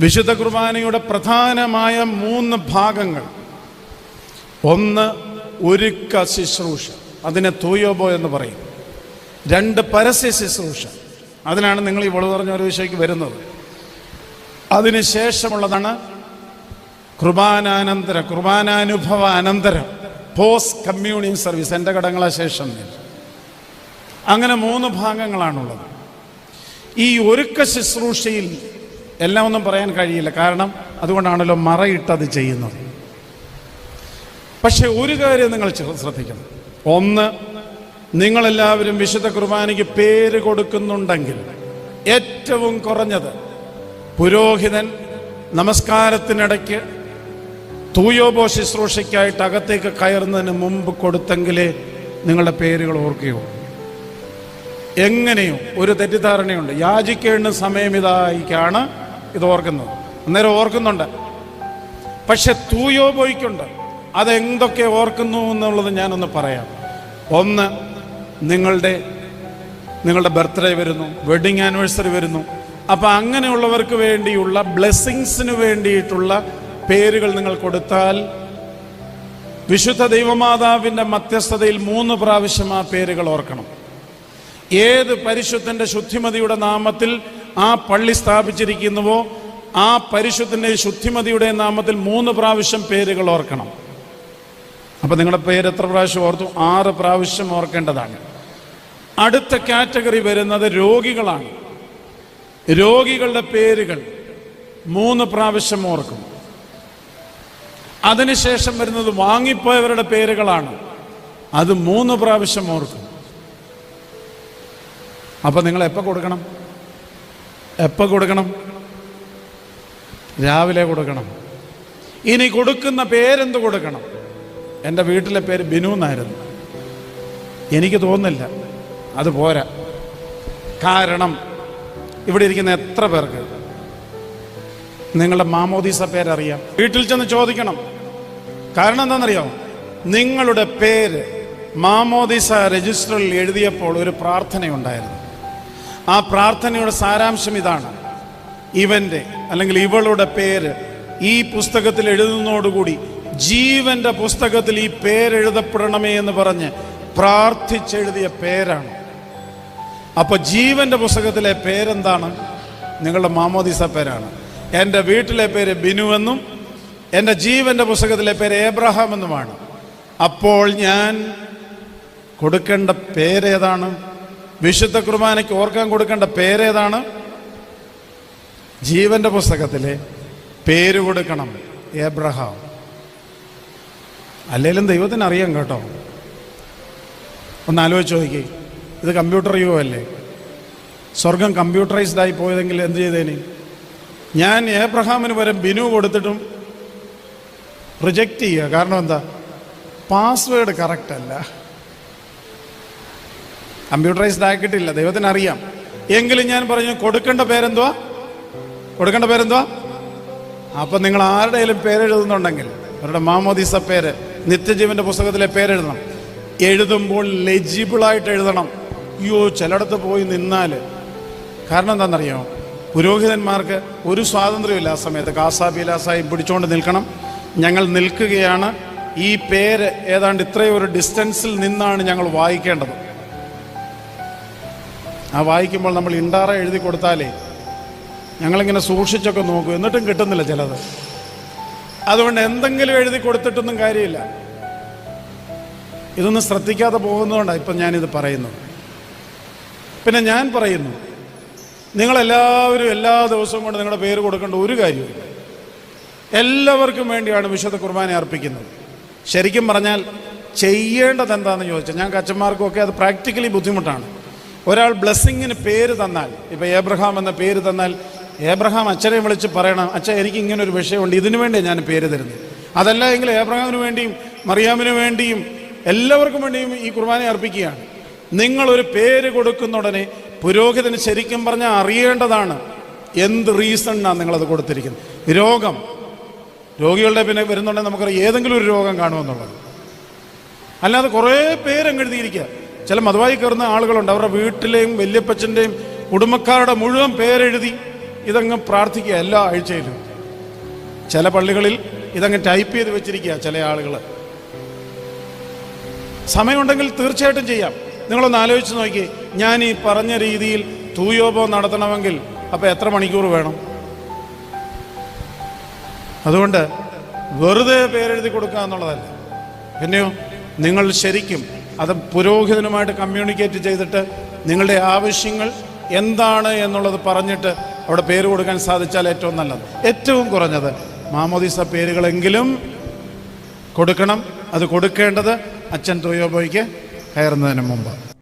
വിശുദ്ധ കുർബാനയുടെ പ്രധാനമായ മൂന്ന് ഭാഗങ്ങൾ. ഒന്ന് ഒരുക്ക ശുശ്രൂഷ. അതിനെ തൂയോബോ എന്ന് പറയും. രണ്ട് പരസ്യ ശുശ്രൂഷ. അതിനാണ് നിങ്ങൾ ഈ പറഞ്ഞ ഒരു വിഷയക്ക് വരുന്നത്. അതിനുശേഷമുള്ളതാണ് കുർബാനാനന്തര കുർബാനാനുഭവ അനന്തരം പോസ്റ്റ് കമ്മ്യൂണിയൻ സർവീസ് എന്റെ കടങ്ങളെ ശേഷം അങ്ങനെ മൂന്ന് ഭാഗങ്ങളാണുള്ളത്. ഈ ഒരുക്ക ശുശ്രൂഷയിൽ എല്ലാം ഒന്നും പറയാൻ കഴിയില്ല. കാരണം അതുകൊണ്ടാണല്ലോ മറയിട്ടത് ചെയ്യുന്നത്. പക്ഷെ ഒരു കാര്യം നിങ്ങൾ ശ്രദ്ധിക്കണം. ഒന്ന് നിങ്ങളെല്ലാവരും വിശുദ്ധ കുർബാനയ്ക്ക് പേര് കൊടുക്കുന്നുണ്ടെങ്കിൽ ഏറ്റവും കുറഞ്ഞത് പുരോഹിതൻ നമസ്കാരത്തിനിടയ്ക്ക് തൂയോബോ ശുശ്രൂഷയ്ക്കായിട്ട് അകത്തേക്ക് കയറുന്നതിന് മുമ്പ് കൊടുത്തെങ്കിലേ നിങ്ങളുടെ പേരുകൾ ഓർക്കുകയോ എങ്ങനെയോ ഒരു തെറ്റിദ്ധാരണയുണ്ട്. യാചിക്കേണ്ട സമയം ഇതായിക്കാണ് ഇത് ഓർക്കുന്നത് അന്നേരം ഓർക്കുന്നുണ്ട്. പക്ഷെ തൂയോ ബോയ്ക്കുണ്ട് അതെന്തൊക്കെ ഓർക്കുന്നു എന്നുള്ളത് ഞാനൊന്ന് പറയാം. ഒന്ന് നിങ്ങളുടെ നിങ്ങളുടെ ബർത്ത്ഡേ വരുന്നു വെഡിങ് ആനിവേഴ്സറി വരുന്നു. അപ്പം അങ്ങനെയുള്ളവർക്ക് വേണ്ടിയുള്ള ബ്ലെസ്സിങ്സിന് വേണ്ടിയിട്ടുള്ള പേരുകൾ നിങ്ങൾ കൊടുത്താൽ വിശുദ്ധ ദൈവമാതാവിന്റെ മധ്യസ്ഥതയിൽ മൂന്ന് പ്രാവശ്യം ആ പേരുകൾ ഓർക്കണം. ഏത് പരിശുദ്ധന്റെ ശുദ്ധിമതിയുടെ നാമത്തിൽ ആ പള്ളി സ്ഥാപിച്ചിരിക്കുന്നുവോ ആ പരിശുദ്ധന്റെ ശുദ്ധിമതിയുടെ നാമത്തിൽ മൂന്ന് പ്രാവശ്യം പേരുകൾ ഓർക്കണം. അപ്പം നിങ്ങളുടെ പേര് എത്ര പ്രാവശ്യം ഓർത്തു? ആറ് പ്രാവശ്യം ഓർക്കേണ്ടതാണ്. അടുത്ത കാറ്റഗറി വരുന്നത് രോഗികളാണ്. രോഗികളുടെ പേരുകൾ മൂന്ന് പ്രാവശ്യം ഓർക്കും. അതിനുശേഷം വരുന്നത് വാങ്ങിപ്പോയവരുടെ പേരുകളാണ്. അത് മൂന്ന് പ്രാവശ്യം ഓർക്കും. അപ്പൊ നിങ്ങൾ എപ്പോൾ കൊടുക്കണം? എപ്പോൾ കൊടുക്കണം? രാവിലെ കൊടുക്കണം. ഇനി കൊടുക്കുന്ന പേരെന്ത് കൊടുക്കണം? എന്റെ വീട്ടിലെ പേര് ബിനു എന്നായിരുന്നു. എനിക്ക് തോന്നുന്നില്ല. അത് പോരാ. കാരണം ഇവിടെ ഇരിക്കുന്ന എത്ര പേർക്ക്? നിങ്ങളുടെ മാമോദീസ പേരറിയാം. വീട്ടിൽ ചെന്ന് ചോദിക്കണം. കാരണം എന്താണെന്നറിയോ? നിങ്ങളുടെ പേര് മാമോദീസ രജിസ്റ്ററിൽ എഴുതിയപ്പോൾ ഒരു പ്രാർത്ഥനയുണ്ടായിരുന്നു. ആ പ്രാർത്ഥനയുടെ സാരാംശം ഇതാണ്. ഇവന്റെ അല്ലെങ്കിൽ ഇവളുടെ പേര് ഈ പുസ്തകത്തിൽ എഴുതുന്നതോടുകൂടി ജീവന്റെ പുസ്തകത്തിൽ ഈ പേരെഴുതപ്പെടണമേ എന്ന് പറഞ്ഞ് പ്രാർത്ഥിച്ചെഴുതിയ പേരാണ്. അപ്പൊ ജീവന്റെ പുസ്തകത്തിലെ പേരെന്താണ്? നിങ്ങളുടെ മാമോദിസ പേരാണ്. എന്റെ വീട്ടിലെ പേര് ബിനു എന്നും എന്റെ ജീവന്റെ പുസ്തകത്തിലെ പേര് ഏബ്രഹാം എന്നുമാണ്. അപ്പോൾ ഞാൻ കൊടുക്കേണ്ട പേരേതാണ് വിശുദ്ധ കുർബാനയ്ക്ക് ഓർക്കാൻ കൊടുക്കേണ്ട പേരേതാണ്? ജീവന്റെ പുസ്തകത്തിലെ പേര് കൊടുക്കണം. ഏബ്രഹാം. അല്ലെങ്കിലും ദൈവത്തിന് അറിയാം കേട്ടോ. ഒന്ന് ആലോചിച്ച് നോക്കി. ഇത് കമ്പ്യൂട്ടർ യുഗം അല്ലേ സ്വർഗം കമ്പ്യൂട്ടറൈസ്ഡ് ആയി പോയതെങ്കിൽ എന്ത് ചെയ്തേനി? ഞാൻ ഏബ്രഹാമിന് വരെ ബിനു കൊടുത്തിട്ടും റിജക്റ്റ് ചെയ്യുക. കാരണം എന്താ? പാസ്വേഡ് കറക്റ്റ് അല്ല. കമ്പ്യൂട്ടറൈസ്ഡ് ആക്കിയിട്ടില്ല. ദൈവത്തിന് അറിയാം എങ്കിലും ഞാൻ പറഞ്ഞു കൊടുക്കേണ്ട പേരെന്തുവാ? കൊടുക്കേണ്ട പേരെന്തുവാ? അപ്പൊ നിങ്ങൾ ആരുടെയും പേരെഴുതുന്നുണ്ടെങ്കിൽ അവരുടെ മാമോദീസ പേര് നിത്യജീവന്റെ പുസ്തകത്തിലെ പേരെഴുതണം. എഴുതുമ്പോൾ ലെജിബിളായിട്ട് എഴുതണം. അയ്യോ ചിലയിടത്ത് പോയി നിന്നാൽ. കാരണം എന്താണെന്നറിയോ? പുരോഹിതന്മാർക്ക് ഒരു സ്വാതന്ത്ര്യമില്ല ആ സമയത്ത്. കാസാ ബിലാസായി പിടിച്ചുകൊണ്ട് നിൽക്കണം. ഞങ്ങൾ നിൽക്കുകയാണ്. ഈ പേര് ഏതാണ്ട് ഇത്രയും ഒരു ഡിസ്റ്റൻസിൽ നിന്നാണ് ഞങ്ങൾ വായിക്കേണ്ടത്. ആ വായിക്കുമ്പോൾ നമ്മൾ ഇണ്ടാറ എഴുതി കൊടുത്താലേ ഞങ്ങളിങ്ങനെ സൂക്ഷിച്ചൊക്കെ നോക്കും. എന്നിട്ടും കിട്ടുന്നില്ല ചിലത്. അതുകൊണ്ട് എന്തെങ്കിലും എഴുതി കൊടുത്തിട്ടൊന്നും കാര്യമില്ല. ഇതൊന്നും ശ്രദ്ധിക്കാതെ പോകുന്നതുകൊണ്ടാണ് ഇപ്പം ഞാനിത് പറയുന്നു പിന്നെ ഞാൻ പറയുന്നു നിങ്ങളെല്ലാവരും എല്ലാ ദിവസവും കൊണ്ട് നിങ്ങളുടെ പേര് കൊടുക്കേണ്ട ഒരു കാര്യമില്ല എല്ലാവർക്കും വേണ്ടിയാണ് വിശുദ്ധ കുർബാന അർപ്പിക്കുന്നത്. ശരിക്കും പറഞ്ഞാൽ ചെയ്യേണ്ടത് എന്താണെന്ന് ചോദിച്ചാൽ ഞങ്ങൾക്ക് അച്ഛന്മാർക്കൊക്കെ അത് പ്രാക്ടിക്കലി ബുദ്ധിമുട്ടാണ്. ഒരാൾ ബ്ലെസ്സിങ്ങിന് പേര് തന്നാൽ ഇപ്പം ഏബ്രഹാം എന്ന പേര് തന്നാൽ ഏബ്രഹാം അച്ഛനെ വിളിച്ച് പറയണം അച്ഛൻ എനിക്ക് ഇങ്ങനെ ഒരു വിഷയമുണ്ട് ഇതിനു വേണ്ടിയാണ് ഞാൻ പേര് തരുന്നത്. അതല്ല എങ്കിൽ ഏബ്രഹാമിന് വേണ്ടിയും മറിയാമിന് വേണ്ടിയും എല്ലാവർക്കും വേണ്ടിയും ഈ കുർബാന അർപ്പിക്കുകയാണ്. നിങ്ങളൊരു പേര് കൊടുക്കുന്ന ഉടനെ പുരോഹിതന് ശരിക്കും പറഞ്ഞാൽ അറിയേണ്ടതാണ് എന്ത് റീസണിനാണ് നിങ്ങളത് കൊടുത്തിരിക്കുന്നത്. രോഗം. രോഗികളുടെ പിന്നെ വരുന്നുണ്ടെങ്കിൽ നമുക്കറിയാം ഏതെങ്കിലും ഒരു രോഗം കാണുമെന്നുള്ളത്. അല്ലാതെ കുറേ പേരങ്ങ് എഴുതിയിരിക്കുക ചില മതവായി കയറുന്ന ആളുകളുണ്ട്. അവരുടെ വീട്ടിലെയും വല്യപ്പച്ചന്റെയും കുടുംബക്കാരുടെ മുഴുവൻ പേരെഴുതി ഇതങ്ങ് പ്രാർത്ഥിക്കുക എല്ലാ ആഴ്ചയിലും. ചില പള്ളികളിൽ ഇതങ്ങ് ടൈപ്പ് ചെയ്ത് വെച്ചിരിക്കുക ചില ആളുകൾ സമയമുണ്ടെങ്കിൽ തീർച്ചയായിട്ടും ചെയ്യാം. നിങ്ങളൊന്ന് ആലോചിച്ച് നോക്കി. ഞാൻ ഈ പറഞ്ഞ രീതിയിൽ തൂയോപം നടത്തണമെങ്കിൽ അപ്പോൾ എത്ര മണിക്കൂർ വേണം? അതുകൊണ്ട് വെറുതെ പേരെഴുതി കൊടുക്കുക എന്നുള്ളതല്ല. പിന്നെയോ നിങ്ങൾ ശരിക്കും അത് പുരോഹിതനുമായിട്ട് കമ്മ്യൂണിക്കേറ്റ് ചെയ്തിട്ട് നിങ്ങളുടെ ആവശ്യങ്ങൾ എന്താണ് എന്നുള്ളത് പറഞ്ഞിട്ട് അവിടെ പേര് കൊടുക്കാൻ സാധിച്ചാൽ ഏറ്റവും നല്ലത്. ഏറ്റവും കുറഞ്ഞത്. മാമോദിസ പേരുകളെങ്കിലും കൊടുക്കണം. അത് കൊടുക്കേണ്ടത് അച്ഛൻ തൊയോബോയ്ക്ക് കയറുന്നതിന് മുമ്പ്.